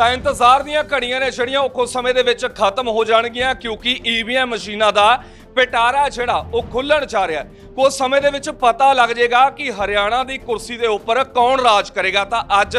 ਤਾਂ ਇੰਤਜ਼ਾਰ ਦੀਆਂ ਘੜੀਆਂ ਨੇ ਜਿਹੜੀਆਂ ਉਹ ਕੁਝ ਸਮੇਂ ਦੇ ਵਿੱਚ ਖਤਮ ਹੋ ਜਾਣਗੀਆਂ, ਕਿਉਂਕਿ ਈਵੀਐਮ ਮਸ਼ੀਨਾਂ ਦਾ ਪਿਟਾਰਾ ਜਿਹੜਾ ਉਹ ਖੁੱਲਣ ਜਾ ਰਿਹਾ ਹੈ। ਕੁਝ ਸਮੇਂ ਦੇ ਵਿੱਚ ਪਤਾ ਲੱਗ ਜਾਏਗਾ ਕਿ ਹਰਿਆਣਾ ਦੀ ਕੁਰਸੀ ਦੇ ਉੱਪਰ ਕੌਣ ਰਾਜ ਕਰੇਗਾ ਤਾਂ ਅੱਜ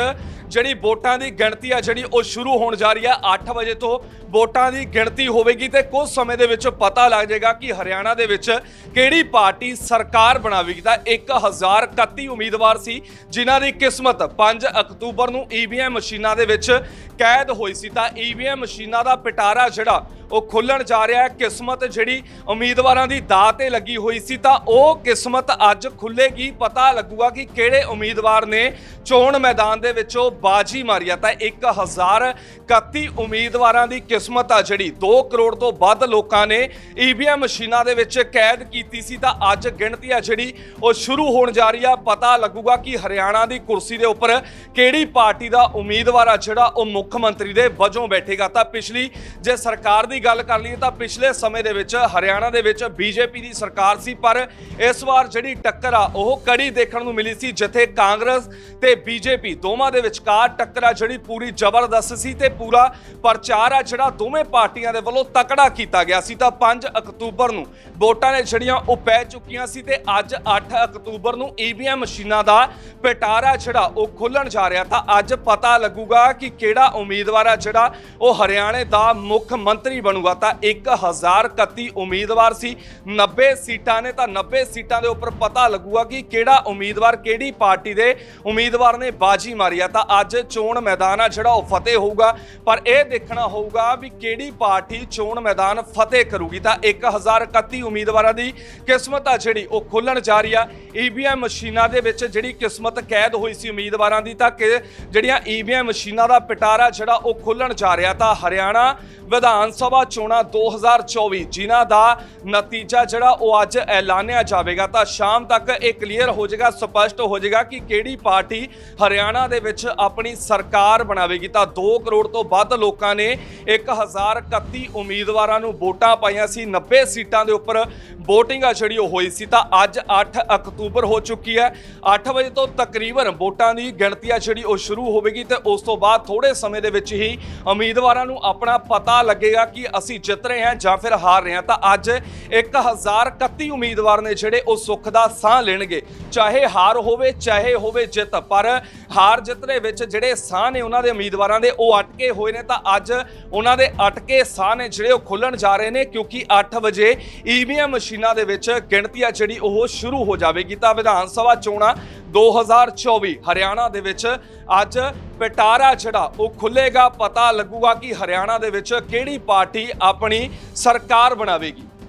ਜਿਹੜੀ ਵੋਟਾਂ ਦੀ ਗਿਣਤੀ ਆ ਜਿਹੜੀ ਉਹ ਸ਼ੁਰੂ ਹੋਣ ਜਾ ਰਹੀ ਹੈ 8 ਵਜੇ ਤੋਂ। ਵੋਟਾਂ ਦੀ ਗਿਣਤੀ ਹੋਵੇਗੀ ਤੇ ਕੁਝ ਸਮੇਂ ਦੇ ਵਿੱਚ ਪਤਾ ਲੱਗ ਜਾਏਗਾ ਕਿ ਹਰਿਆਣਾ ਦੇ ਵਿੱਚ ਕਿਹੜੀ ਪਾਰਟੀ ਸਰਕਾਰ ਬਣਾਵੇਗੀ। ਤਾਂ 1031 ਉਮੀਦਵਾਰ ਸੀ, ਜਿਨ੍ਹਾਂ ਦੀ ਕਿਸਮਤ 5 ਅਕਤੂਬਰ ਨੂੰ ਈਵੀਐਮ ਮਸ਼ੀਨਾਂ ਦੇ ਵਿੱਚ ਕੈਦ ਹੋਈ ਸੀ। ਤਾਂ ਈਵੀਐਮ ਮਸ਼ੀਨਾਂ ਦਾ ਪਿਟਾਰਾ ਜਿਹੜਾ ਉਹ ਖੁੱਲਣ ਜਾ ਰਿਹਾ ਹੈ। ਕਿਸਮਤ ਜਿਹੜੀ ਉਮੀਦਵਾਰਾਂ ਦੀ ਦਾਅ ਤੇ ਲੱਗੀ ਹੋਈ ਸੀ ਤਾਂ ਉਹ ਕਿਸਮਤ ਅੱਜ ਖੁੱਲੇਗੀ। ਪਤਾ ਲੱਗੂਗਾ ਕਿ ਕਿਹੜੇ ਉਮੀਦਵਾਰ ਨੇ ਚੋਣ ਮੈਦਾਨ ਦੇ ਵਿੱਚੋਂ ਬਾਜੀ ਮਾਰੀ ਆ। ਤਾਂ 1031 ਉਮੀਦਵਾਰਾਂ ਦੀ ਕਿਸਮਤ ਆ ਜਿਹੜੀ 2 ਕਰੋੜ ਤੋਂ ਵੱਧ ਲੋਕਾਂ ਨੇ ਈਵੀਐਮ ਮਸ਼ੀਨਾਂ ਦੇ ਵਿੱਚ ਕੈਦ ਕੀਤੀ ਸੀ। ਤਾਂ ਅੱਜ ਗਿਣਤੀ ਆ ਜਿਹੜੀ ਉਹ ਸ਼ੁਰੂ ਹੋਣ ਜਾ ਰਹੀ ਆ। ਪਤਾ ਲੱਗੂਗਾ ਕਿ ਹਰਿਆਣਾ ਦੀ ਕੁਰਸੀ ਦੇ ਉੱਪਰ ਕਿਹੜੀ ਪਾਰਟੀ ਦਾ ਉਮੀਦਵਾਰ ਆ ਜਿਹੜਾ ਉਹ ਮੁੱਖ ਮੰਤਰੀ ਦੇ ਵਜੋਂ ਬੈਠੇਗਾ। ਤਾਂ ਪਿਛਲੀ ਜੇ ਸਰਕਾਰ ਦੀ ਗੱਲ ਕਰ ਲਈਏ ਤਾਂ ਪਿਛਲੇ ਸਮੇਂ ਦੇ ਵਿੱਚ ਹਰਿਆਣਾ ਦੇ ਵਿੱਚ ਬੀਜੇਪੀ ਦੀ ਸਰਕਾਰ ਸੀ, ਪਰ ਇਸ ਵਾਰ ਜਿਹੜੀ ਟੱਕਰ ਆ, ਉਹ ਕੜੀ ਦੇਖਣ ਨੂੰ ਮਿਲੀ ਸੀ, ਜਿੱਥੇ ਕਾਂਗਰਸ ਤੇ ਬੀਜੇਪੀ ਦੋਵਾਂ ਦੇ ਵਿਚਕਾਰ ਟੱਕਰ ਆ, ਜਿਹੜੀ ਪੂਰੀ ਜ਼ਬਰਦਸਤ ਸੀ ਤੇ ਪੂਰਾ ਪ੍ਰਚਾਰ ਆ, ਜਿਹੜਾ ਦੋਵੇਂ ਪਾਰਟੀਆਂ ਦੇ ਵੱਲੋਂ ਤਕੜਾ ਕੀਤਾ ਗਿਆ ਸੀ। ਤਾਂ 5 ਅਕਤੂਬਰ ਨੂੰ ਵੋਟਾਂ ਨੇ ਜਿਹੜੀਆਂ ਉਹ ਪੈ ਚੁੱਕੀਆਂ ਸੀ ਤੇ ਅੱਜ 8 ਅਕਤੂਬਰ ਨੂੰ ਈਵੀਐਮ ਮਸ਼ੀਨਾਂ ਦਾ ਪਿਟਾਰਾ ਜਿਹੜਾ ਉਹ ਖੁੱਲਣ ਜਾ ਰਿਹਾ। ਤਾਂ ਅੱਜ ਪਤਾ ਲੱਗੂਗਾ ਕਿ ਕਿਹੜਾ ਉਮੀਦਵਾਰ ਆ ਜਿਹੜਾ ਉਹ ਹਰਿਆਣੇ ਦਾ ਮੁੱਖ ਮੰਤਰੀ ਬਣੂਗਾ ਤਾਂ 1031 ਉਮੀਦਵਾਰ ਸੀ। 90 ਸੀਟਾਂ ਨੇ ਤਾਂ 90 ਸੀਟਾਂ ਦੇ ਉੱਪਰ ਪਤਾ ਲੱਗੂਗਾ ਕਿ ਕਿਹੜਾ ਉਮੀਦਵਾਰ ਕਿਹੜੀ ਪਾਰਟੀ ਦੇ ਉਮੀਦਵਾਰ ਨੇ ਬਾਜੀ ਮਾਰੀ ਆ। ਤਾਂ ਅੱਜ ਚੋਣ ਮੈਦਾਨ ਆ ਜਿਹੜਾ ਉਹ ਫਤਿਹ ਹੋਊਗਾ। ਪਰ ਇਹ ਦੇਖਣਾ ਹੋਊਗਾ ਵੀ ਕਿਹੜੀ ਪਾਰਟੀ ਚੋਣ ਮੈਦਾਨ ਫਤਿਹ ਕਰੂਗੀ। ਤਾਂ 1031 ਉਮੀਦਵਾਰਾਂ ਦੀ ਕਿਸਮਤ ਆ ਜਿਹੜੀ, ਉਹ ਖੁੱਲਣ ਜਾ ਰਹੀ ਆ। ਈਵੀਐਮ ਮਸ਼ੀਨਾਂ ਦੇ ਵਿੱਚ ਜਿਹੜੀ ਕਿਸਮਤ ਕੈਦ ਹੋਈ ਸੀ ਉਮੀਦਵਾਰਾਂ ਦੀ, ਤਾਂ ਕਿ ਜਿਹੜੀਆਂ ਈਵੀਐਮ ਮਸ਼ੀਨਾਂ ਦਾ ਪਿਟਾਰਾ ਜਿਹੜਾ ਉਹ ਖੁੱਲਣ ਜਾ ਰਿਹਾ। ਤਾਂ ਹਰਿਆਣਾ ਵਿਧਾਨ ਸਭਾ ਚੋਣਾਂ 2024 ਜਿਨ੍ਹਾਂ ਦਾ ਨਤੀਜਾ ਜਿਹੜਾ ਉਹ ਅੱਜ ਐਲਾਨਿਆ ਜਾਵੇਗਾ, ਤਾਂ ਸ਼ਾਮ ਤੱਕ ਇਹ ਕਲੀਅਰ ਹੋ ਜਾਏਗਾ, ਸਪਸ਼ਟ ਹੋ ਜਾਏਗਾ ਕਿ ਕਿਹੜੀ ਪਾਰਟੀ ਹਰਿਆਣਾ ਦੇ ਵਿੱਚ ਆਪਣੀ ਸਰਕਾਰ ਬਣਾਵੇਗੀ। ਤਾਂ 2 ਕਰੋੜ ਤੋਂ ਵੱਧ ਲੋਕਾਂ ਨੇ 1031 ਉਮੀਦਵਾਰਾਂ ਨੂੰ ਵੋਟਾਂ ਪਾਈਆਂ ਸੀ 90 ਸੀਟਾਂ ਦੇ ਉੱਪਰ VOTING ਆ ਜਿਹੜੀ ਉਹ ਹੋਈ ਸੀ, ਤਾਂ ਅੱਜ 8 ਅਕਤੂਬਰ ਹੋ ਚੁੱਕੀ ਹੈ। 8 ਵਜੇ ਤੋਂ ਤਕਰੀਬਨ ਵੋਟਾਂ ਦੀ ਗਿਣਤੀ ਆ ਜਿਹੜੀ ਉਹ ਸ਼ੁਰੂ ਹੋਵੇਗੀ ਤੇ ਉਸ ਤੋਂ ਬਾਅਦ ਥੋੜੇ ਸਮੇਂ ਦੇ ਵਿੱਚ ਹੀ ਉਮੀਦਵਾਰਾਂ ਨੂੰ ਆਪਣਾ ਪਤਾ ਪਤਾ ਲੱਗੇਗਾ ਕਿ ਅਸੀਂ ਜਿੱਤ ਰਹੇ ਹਾਂ ਜਾਂ ਫਿਰ ਹਾਰ ਰਹੇ ਹਾਂ। ਤਾਂ ਅੱਜ 1031 ਉਮੀਦਵਾਰ ਨੇ ਜਿਹੜੇ ਉਹ ਸੁੱਖ ਦਾ ਸਾਹ ਲੈਣਗੇ। ਚਾਹੇ ਹਾਰ ਹੋਵੇ, ਚਾਹੇ ਹੋਵੇ ਜਿੱਤ। ਪਰ ਹਾਰ ਜਿੱਤ ਦੇ ਵਿੱਚ ਜਿਹੜੇ ਸਾਹ ਨੇ ਉਹਨਾਂ ਦੇ ਉਮੀਦਵਾਰਾਂ ਦੇ, ਉਹ ਅਟਕੇ ਹੋਏ ਨੇ। ਤਾਂ ਅੱਜ ਉਹਨਾਂ ਦੇ ਅਟਕੇ ਸਾਹ ਨੇ ਜਿਹੜੇ ਉਹ ਖੁੱਲਣ ਜਾ ਰਹੇ ਨੇ, ਕਿਉਂਕਿ 8 ਵਜੇ ਈਵੀਐਮ ਮਸ਼ੀਨਾਂ ਦੇ ਵਿੱਚ ਗਿਣਤੀ ਆ ਜਿਹੜੀ ਉਹ ਸ਼ੁਰੂ ਹੋ ਜਾਵੇਗੀ। ਤਾਂ ਵਿਧਾਨ ਸਭਾ ਚੋਣਾਂ 2024 ਹਰਿਆਣਾ ਦੇ ਵਿੱਚ ਅੱਜ ਪਟਾਰਾ ਜਿਹੜਾ, ਉਹ ਖੁੱਲੇਗਾ ਪਤਾ ਲੱਗੂਗਾ ਕਿ ਹਰਿਆਣਾ ਦੇ ਵਿੱਚ ਕਿਹੜੀ ਪਾਰਟੀ ਆਪਣੀ ਸਰਕਾਰ ਬਣਾਵੇਗੀ।